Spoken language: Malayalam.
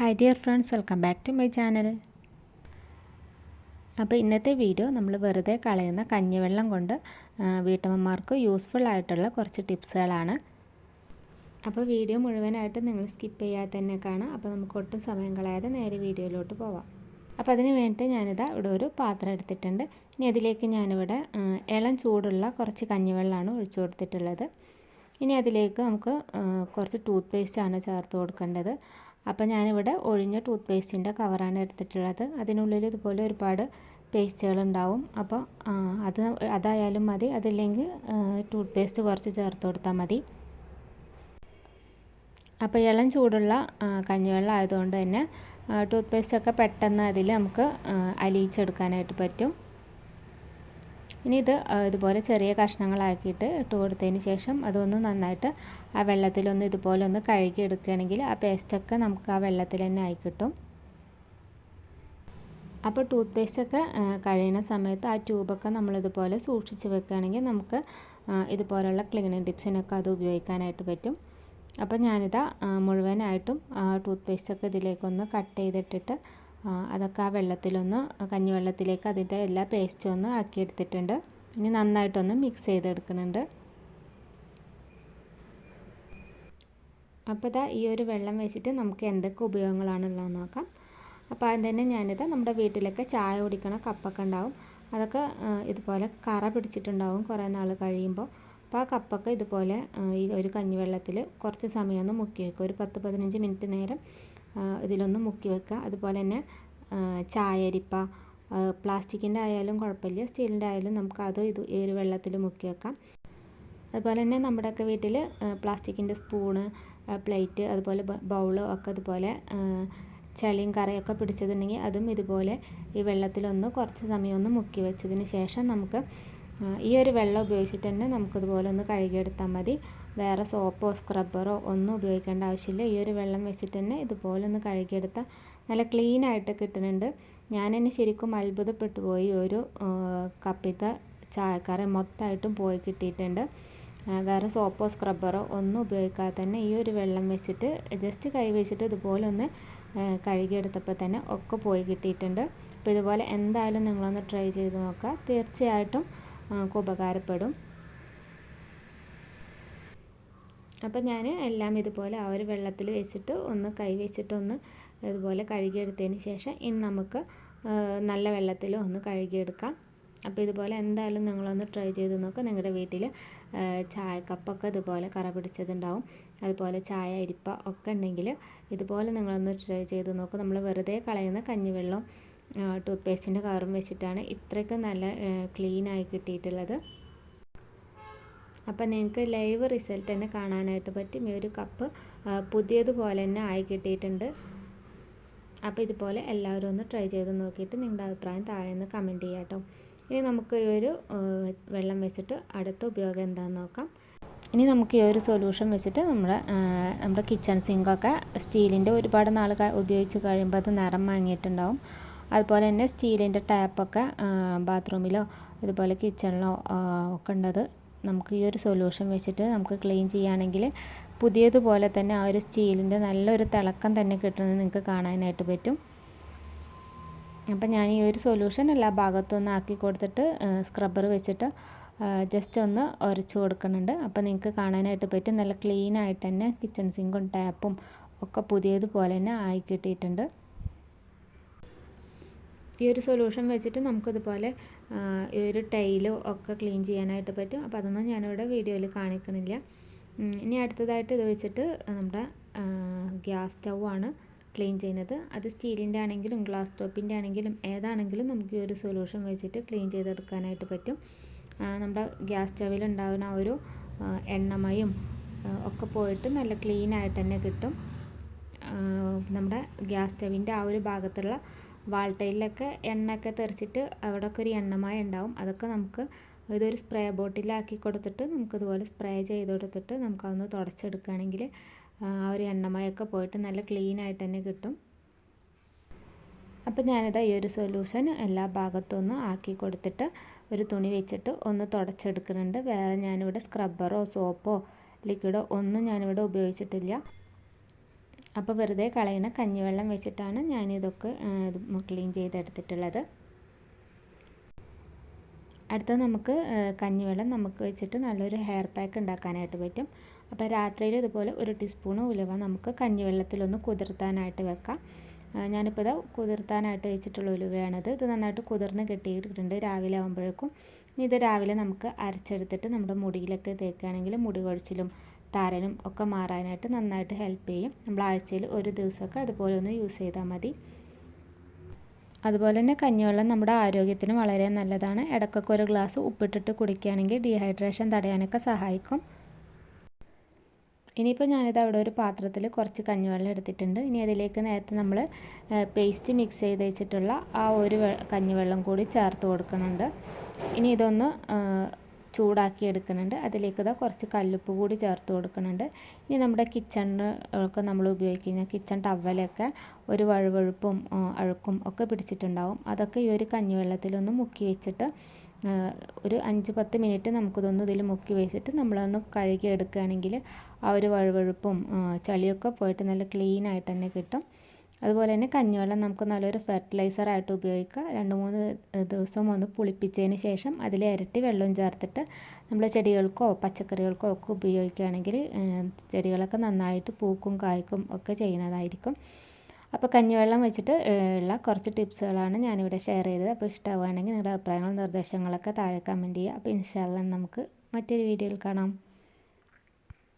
Hi dear friends welcome back to my channel അപ്പോൾ ഇന്നത്തെ വീഡിയോ നമ്മൾ വെറുതെ കളയുന്ന കഞ്ഞിവെള്ളം കൊണ്ട് വീട്ടമ്മമാർക്ക് യൂസ്ഫുൾ ആയിട്ടുള്ള കുറച്ച് ടിപ്സുകളാണ്. അപ്പോൾ വീഡിയോ മുഴുവനായിട്ട് നിങ്ങൾ സ്കിപ്പ് ചെയ്യാതെ തന്നെ കാണാം. അപ്പോൾ നമുക്ക് ഒട്ടും സമയം കളയാതെ നേരെ വീഡിയോയിലോട്ട് പോവാം. അപ്പോൾ അതിന് വേണ്ടി ഞാനിതാ ഇവിടെ ഒരു പാത്രം എടുത്തിട്ടുണ്ട്. ഇനി അതിലേക്ക് ഞാനിവിടെ ഇളം ചൂടുള്ള കുറച്ച് കഞ്ഞിവെള്ളമാണ് ഒഴിച്ചു കൊടുത്തിട്ടുള്ളത്. ഇനി അതിലേക്ക് നമുക്ക് കുറച്ച് ടൂത്ത് പേസ്റ്റാണ് ചേർത്ത് കൊടുക്കേണ്ടത്. അപ്പോൾ ഞാനിവിടെ ഒഴിഞ്ഞ ടൂത്ത് പേസ്റ്റിന്റെ കവറാണ് എടുത്തിട്ടുള്ളത്. അതിനുള്ളിൽ ഇതുപോലെ ഒരുപാട് പേസ്റ്റുകൾ ഉണ്ടാവും അപ്പോൾ അത് അതായാലും മതി. അതില്ലെങ്കിൽ ടൂത്ത് പേസ്റ്റ് കുറച്ച് ചേർത്ത് കൊടുത്താൽ മതി. അപ്പോൾ ഇളം ചൂടുള്ള കഞ്ഞിവെള്ളം ആയതുകൊണ്ട് തന്നെ ടൂത്ത് പേസ്റ്റൊക്കെ പെട്ടെന്ന് അതിൽ നമുക്ക് അലിയിച്ചെടുക്കാനായിട്ട് പറ്റും. ഇനി ഇത് ഇതുപോലെ ചെറിയ കഷ്ണങ്ങളാക്കിയിട്ട് ഇട്ട് കൊടുത്തതിന് ശേഷം അതൊന്ന് നന്നായിട്ട് ആ വെള്ളത്തിലൊന്ന് ഇതുപോലെ ഒന്ന് കഴുകി എടുക്കുകയാണെങ്കിൽ ആ പേസ്റ്റൊക്കെ നമുക്ക് ആ വെള്ളത്തിൽ തന്നെ ആയി കിട്ടും. അപ്പോൾ ടൂത്ത് പേസ്റ്റൊക്കെ കഴിയുന്ന സമയത്ത് ആ ട്യൂബൊക്കെ നമ്മളിതുപോലെ സൂക്ഷിച്ച് വെക്കുകയാണെങ്കിൽ നമുക്ക് ഇതുപോലുള്ള ക്ലീനിങ് ടിപ്സിനൊക്കെ അത് ഉപയോഗിക്കാനായിട്ട് പറ്റും. അപ്പോൾ ഞാനിതാ മുഴുവനായിട്ടും ടൂത്ത് പേസ്റ്റൊക്കെ ഇതിലേക്കൊന്ന് കട്ട് ചെയ്തിട്ടിട്ട് അതൊക്കെ ആ വെള്ളത്തിലൊന്ന് കഞ്ഞിവെള്ളത്തിലേക്ക് അതിന്റെ എല്ലാ പേസ്റ്റും ഒന്ന് ആക്കിയെടുത്തിട്ടുണ്ട്. ഇനി നന്നായിട്ടൊന്ന് മിക്സ് ചെയ്തെടുക്കുന്നുണ്ട്. അപ്പോൾ ഇതാ ഈ ഒരു വെള്ളം വെച്ചിട്ട് നമുക്ക് എന്തൊക്കെ ഉപയോഗങ്ങളാണുള്ളതെന്ന് നോക്കാം. അപ്പോൾ ആദ്യം തന്നെ ഞാനിത് നമ്മുടെ വീട്ടിലൊക്കെ ചായ കുടിക്കണ കപ്പൊക്കെ ഉണ്ടാവും. അതൊക്കെ ഇതുപോലെ കറ പിടിച്ചിട്ടുണ്ടാവും കുറേ നാൾ കഴിയുമ്പോൾ. അപ്പോൾ ആ കപ്പൊക്കെ ഇതുപോലെ ഈ ഒരു കഞ്ഞിവെള്ളത്തിൽ കുറച്ച് സമയമൊന്ന് മുക്കി വയ്ക്കും ഒരു പത്ത് പതിനഞ്ച് മിനിറ്റ് നേരം ഇതിലൊന്ന് മുക്കി വെക്കുക. അതുപോലെ തന്നെ ചായരിപ്പ പ്ലാസ്റ്റിക്കിന്റെ ആയാലും കുഴപ്പമില്ല. സ്റ്റീലിന്റെ ആയാലും നമുക്ക് അത് ഇത് ഈ ഒരു വെള്ളത്തിൽ മുക്കി വെക്കാം. അതുപോലെ തന്നെ നമ്മുടെയൊക്കെ വീട്ടിൽ പ്ലാസ്റ്റിക്കിന്റെ സ്പൂണ് പ്ലേറ്റ് അതുപോലെ ബൗൾ ഒക്കെ അതുപോലെ ചളിയും കറിയൊക്കെ പിടിച്ചതുണ്ടെങ്കിൽ അതും ഇതുപോലെ ഈ വെള്ളത്തിലൊന്ന് കുറച്ച് സമയം ഒന്ന് മുക്കി വെച്ചതിന് ശേഷം നമുക്ക് ഈ ഒരു വെള്ളം ഉപയോഗിച്ചിട്ട് തന്നെ നമുക്കിതുപോലെ ഒന്ന് കഴുകിയെടുത്താൽ മതി. വേറെ സോപ്പോ സ്ക്രബ്ബറോ ഒന്നും ഉപയോഗിക്കേണ്ട ആവശ്യമില്ല. ഈ ഒരു വെള്ളം വെച്ചിട്ട് തന്നെ ഇതുപോലെ ഒന്ന് കഴുകിയെടുത്താൽ നല്ല ക്ലീൻ ആയിട്ട് കിട്ടുന്നുണ്ട്. ഞാൻ തന്നെ ശരിക്കും അത്ഭുതപ്പെട്ടു പോയി. ഒരു കപ്പിത്തെ ചായക്കറ മൊത്തമായിട്ടും പോയി കിട്ടിയിട്ടുണ്ട്. വേറെ സോപ്പോ സ്ക്രബ്ബറോ ഒന്നും ഉപയോഗിക്കാതെ തന്നെ ഈ ഒരു വെള്ളം വെച്ചിട്ട് ജസ്റ്റ് കൈ വെച്ചിട്ട് ഇതുപോലെ ഒന്ന് കഴുകിയെടുത്തപ്പോൾ തന്നെ ഒക്കെ പോയി കിട്ടിയിട്ടുണ്ട്. അപ്പോൾ ഇതുപോലെ എന്തായാലും നിങ്ങളൊന്ന് ട്രൈ ചെയ്ത് നോക്കുക. തീർച്ചയായിട്ടും നമുക്ക് ഉപകാരപ്പെടും. അപ്പം ഞാൻ എല്ലാം ഇതുപോലെ ആ ഒരു വെള്ളത്തിൽ വെച്ചിട്ട് ഒന്ന് കൈ വെച്ചിട്ടൊന്ന് ഇതുപോലെ കഴുകിയെടുത്തതിന് ശേഷം ഇനി നമുക്ക് നല്ല വെള്ളത്തിൽ ഒന്ന് കഴുകിയെടുക്കാം. അപ്പോൾ ഇതുപോലെ എന്തായാലും നിങ്ങളൊന്ന് ട്രൈ ചെയ്ത് നോക്കുക നിങ്ങളുടെ വീട്ടിൽ ചായ കപ്പൊക്കെ ഇതുപോലെ കറ പിടിച്ചതുണ്ടാവും. അതുപോലെ ചായ അരിപ്പ ഒക്കെ ഉണ്ടെങ്കിൽ ഇതുപോലെ നിങ്ങളൊന്ന് ട്രൈ ചെയ്ത് നോക്കുക നമ്മൾ വെറുതെ കളയുന്ന കഞ്ഞിവെള്ളം ടൂത്ത് പേസ്റ്റിന്റെ കവറും വെച്ചിട്ടാണ് ഇത്രയ്ക്ക് നല്ല ക്ലീനായി കിട്ടിയിട്ടുള്ളത്. അപ്പം നിങ്ങൾക്ക് ലൈവ് റിസൾട്ട് തന്നെ കാണാനായിട്ട് പറ്റും. ഈ ഒരു കപ്പ് പുതിയതുപോലെ തന്നെ ആയി കിട്ടിയിട്ടുണ്ട്. അപ്പോൾ ഇതുപോലെ എല്ലാവരും ഒന്ന് ട്രൈ ചെയ്ത് നോക്കിയിട്ട് നിങ്ങളുടെ അഭിപ്രായം താഴെ നിന്ന് കമന്റ് ചെയ്യാം കേട്ടോ. ഇനി നമുക്ക് ഈ ഒരു വെള്ളം വെച്ചിട്ട് അടുത്ത ഉപയോഗം എന്താണെന്ന് നോക്കാം. ഇനി നമുക്ക് ഈ ഒരു സൊല്യൂഷൻ വെച്ചിട്ട് നമ്മുടെ നമ്മുടെ കിച്ചൺ സിങ്കൊക്കെ സ്റ്റീലിന്റെ ഒരുപാട് നാൾ ഉപയോഗിച്ച് കഴിയുമ്പോൾ അത് നിറം വാങ്ങിയിട്ടുണ്ടാവും അതുപോലെ തന്നെ സ്റ്റീലിന്റെ ടാപ്പൊക്കെ ബാത്റൂമിലോ അതുപോലെ കിച്ചണിലോ ഒക്കെ ഉണ്ടത് നമുക്ക് ഈ ഒരു സൊല്യൂഷൻ വെച്ചിട്ട് നമുക്ക് ക്ലീൻ ചെയ്യുകയാണെങ്കിൽ പുതിയതുപോലെ തന്നെ ആ ഒരു സ്റ്റീലിന്റെ നല്ലൊരു തിളക്കം തന്നെ കിട്ടുന്നത് നിങ്ങൾക്ക് കാണാനായിട്ട് പറ്റും. അപ്പം ഞാൻ ഈ ഒരു സൊല്യൂഷൻ എല്ലാ ഭാഗത്തും ആക്കി കൊടുത്തിട്ട് സ്ക്രബ്ബർ വെച്ചിട്ട് ജസ്റ്റ് ഒന്ന് ഉരച്ചു കൊടുക്കുന്നുണ്ട്. അപ്പോൾ നിങ്ങൾക്ക് കാണാനായിട്ട് പറ്റും. നല്ല ക്ലീൻ ആയിട്ട് തന്നെ കിച്ചൺ സിങ്കും ടാപ്പും ഒക്കെ പുതിയതുപോലെ തന്നെ ആയി കിട്ടിയിട്ടുണ്ട്. ഈ ഒരു സൊല്യൂഷൻ വെച്ചിട്ട് നമുക്കിതുപോലെ ഈ ഒരു ടൈലോ ഒക്കെ ക്ലീൻ ചെയ്യാനായിട്ട് പറ്റും. അപ്പോൾ അതൊന്നും ഞാനിവിടെ വീഡിയോയിൽ കാണിക്കണില്ല. ഇനി അടുത്തതായിട്ട് ഇത് വെച്ചിട്ട് നമ്മുടെ ഗ്യാസ് സ്റ്റൗ ആണ് ക്ലീൻ ചെയ്യുന്നത്. അത് സ്റ്റീലിന്റെ ആണെങ്കിലും ഗ്ലാസ് ടോപ്പിന്റെ ആണെങ്കിലും ഏതാണെങ്കിലും നമുക്ക് ഈ ഒരു സൊല്യൂഷൻ വെച്ചിട്ട് ക്ലീൻ ചെയ്തെടുക്കാനായിട്ട് പറ്റും. നമ്മുടെ ഗ്യാസ് സ്റ്റവിൽ ഉണ്ടാകുന്ന ആ ഒരു എണ്ണമയും ഒക്കെ പോയിട്ട് നല്ല ക്ലീൻ ആയിട്ട് തന്നെ കിട്ടും. നമ്മുടെ ഗ്യാസ് സ്റ്റവിന്റെ ആ ഒരു ഭാഗത്തുള്ള വാൾട്ടയിലൊക്കെ എണ്ണയൊക്കെ തെറിച്ചിട്ട് അവിടെയൊക്കെ ഒരു എണ്ണമയം ഉണ്ടാവും. അതൊക്കെ നമുക്ക് ഇതൊരു സ്പ്രേ ബോട്ടിലാക്കി കൊടുത്തിട്ട് നമുക്കിതുപോലെ സ്പ്രേ ചെയ്ത് കൊടുത്തിട്ട് നമുക്കതൊന്ന് തുടച്ചെടുക്കുകയാണെങ്കിൽ ആ ഒരു എണ്ണമയൊക്കെ പോയിട്ട് നല്ല ക്ലീൻ ആയിട്ട് തന്നെ കിട്ടും. അപ്പോൾ ഞാനിതാ ഈ ഒരു സൊല്യൂഷൻ എല്ലാ ഭാഗത്തും ഒന്ന് ആക്കി കൊടുത്തിട്ട് ഒരു തുണി വെച്ചിട്ട് ഒന്ന് തുടച്ചെടുക്കുന്നുണ്ട്. വേറെ ഞാനിവിടെ സ്ക്രബ്ബറോ സോപ്പോ ലിക്വിഡോ ഒന്നും ഞാനിവിടെ ഉപയോഗിച്ചിട്ടില്ല. അപ്പോൾ വെറുതെ കളയുന്ന കഞ്ഞിവെള്ളം വെച്ചിട്ടാണ് ഞാനിതൊക്കെ ക്ലീൻ ചെയ്തെടുത്തിട്ടുള്ളത്. അടുത്ത നമുക്ക് കഞ്ഞിവെള്ളം നമുക്ക് വെച്ചിട്ട് നല്ലൊരു ഹെയർ പാക്ക് ഉണ്ടാക്കാനായിട്ട് പറ്റും. അപ്പോൾ രാത്രിയിൽ ഇതുപോലെ ഒരു ടീസ്പൂൺ ഉലവ നമുക്ക് കഞ്ഞിവെള്ളത്തിലൊന്ന് കുതിർത്താനായിട്ട് വെക്കാം. ഞാനിപ്പോൾ ഇത് കുതിർത്താനായിട്ട് വെച്ചിട്ടുള്ള ഉലുവയാണിത്. ഇത് നന്നായിട്ട് കുതിർന്ന് കെട്ടിയിട്ടുണ്ട് രാവിലെ ആകുമ്പോഴേക്കും ഇത് രാവിലെ നമുക്ക് അരച്ചെടുത്തിട്ട് നമ്മുടെ മുടിയിലൊക്കെ തേക്കുകയാണെങ്കിൽ മുടി കൊഴിച്ചിലും താരനും ഒക്കെ മാറാനായിട്ട് നന്നായിട്ട് ഹെൽപ്പ് ചെയ്യും. നമ്മൾ ആഴ്ചയിൽ ഒരു ദിവസമൊക്കെ അതുപോലെ ഒന്ന് യൂസ് ചെയ്താൽ മതി. അതുപോലെ തന്നെ കഞ്ഞിവെള്ളം നമ്മുടെ ആരോഗ്യത്തിന് വളരെ നല്ലതാണ്. ഇടയ്ക്കൊക്കെ ഒരു ഗ്ലാസ് ഉപ്പിട്ടിട്ട് കുടിക്കുകയാണെങ്കിൽ ഡീഹൈഡ്രേഷൻ തടയാനൊക്കെ സഹായിക്കും. ഇനിയിപ്പോൾ ഞാനിത് അവിടെ ഒരു പാത്രത്തിൽ കുറച്ച് കഞ്ഞിവെള്ളം എടുത്തിട്ടുണ്ട്. ഇനി അതിലേക്ക് നേരത്തെ നമ്മൾ പേസ്റ്റ് മിക്സ് ചെയ്ത് വെച്ചിട്ടുള്ള ആ ഒരു കഞ്ഞിവെള്ളം കൂടി ചേർത്ത് കൊടുക്കുന്നുണ്ട്. ഇനി ഇതൊന്ന് ചൂടാക്കി എടുക്കുന്നുണ്ട്. അതിലേക്ക് ഇതാ കുറച്ച് കല്ലുപ്പ് കൂടി ചേർത്ത് കൊടുക്കുന്നുണ്ട്. ഇനി നമ്മുടെ കിച്ചണിലൊക്കെ നമ്മൾ ഉപയോഗിക്കുന്ന കിച്ചൺ ടവലൊക്കെ ഒരു വഴുവഴുപ്പും അഴുക്കും ഒക്കെ പിടിച്ചിട്ടുണ്ടാവും. അതൊക്കെ ഈ ഒരു കഞ്ഞിവെള്ളത്തിലൊന്ന് മുക്കി വെച്ചിട്ട് ഒരു അഞ്ച് പത്ത് മിനിറ്റ് നമുക്കിതൊന്ന് ഇതിൽ മുക്കി വെച്ചിട്ട് നമ്മളൊന്ന് കഴുകി എടുക്കുകയാണെങ്കിൽ ആ ഒരു വഴുവഴുപ്പും ചളിയൊക്കെ പോയിട്ട് നല്ല ക്ലീൻ ആയിട്ട് തന്നെ കിട്ടും. അതുപോലെ തന്നെ കഞ്ഞിവെള്ളം നമുക്ക് നല്ലൊരു ഫെർട്ടിലൈസറായിട്ട് ഉപയോഗിക്കുക. രണ്ട് മൂന്ന് ദിവസം ഒന്ന് പുളിപ്പിച്ചതിന് ശേഷം അതിൽ ഇരട്ടി വെള്ളം ചേർത്തിട്ട് നമ്മൾ ചെടികൾക്കോ പച്ചക്കറികൾക്കോ ഒക്കെ ഉപയോഗിക്കുകയാണെങ്കിൽ ചെടികളൊക്കെ നന്നായിട്ട് പൂക്കും കായ്ക്കും ഒക്കെ ചെയ്യുന്നതായിരിക്കും. അപ്പോൾ കഞ്ഞിവെള്ളം വെച്ചിട്ട് ഉള്ള കുറച്ച് ടിപ്സുകളാണ് ഞാനിവിടെ ഷെയർ ചെയ്തത്. അപ്പോൾ ഇഷ്ടമാവുകയാണെങ്കിൽ നിങ്ങളുടെ അഭിപ്രായങ്ങളും നിർദ്ദേശങ്ങളൊക്കെ താഴെ കമന്റ് ചെയ്യുക. അപ്പോൾ ഇൻഷാല്ല നമുക്ക് മറ്റൊരു വീഡിയോയിൽ കാണാം.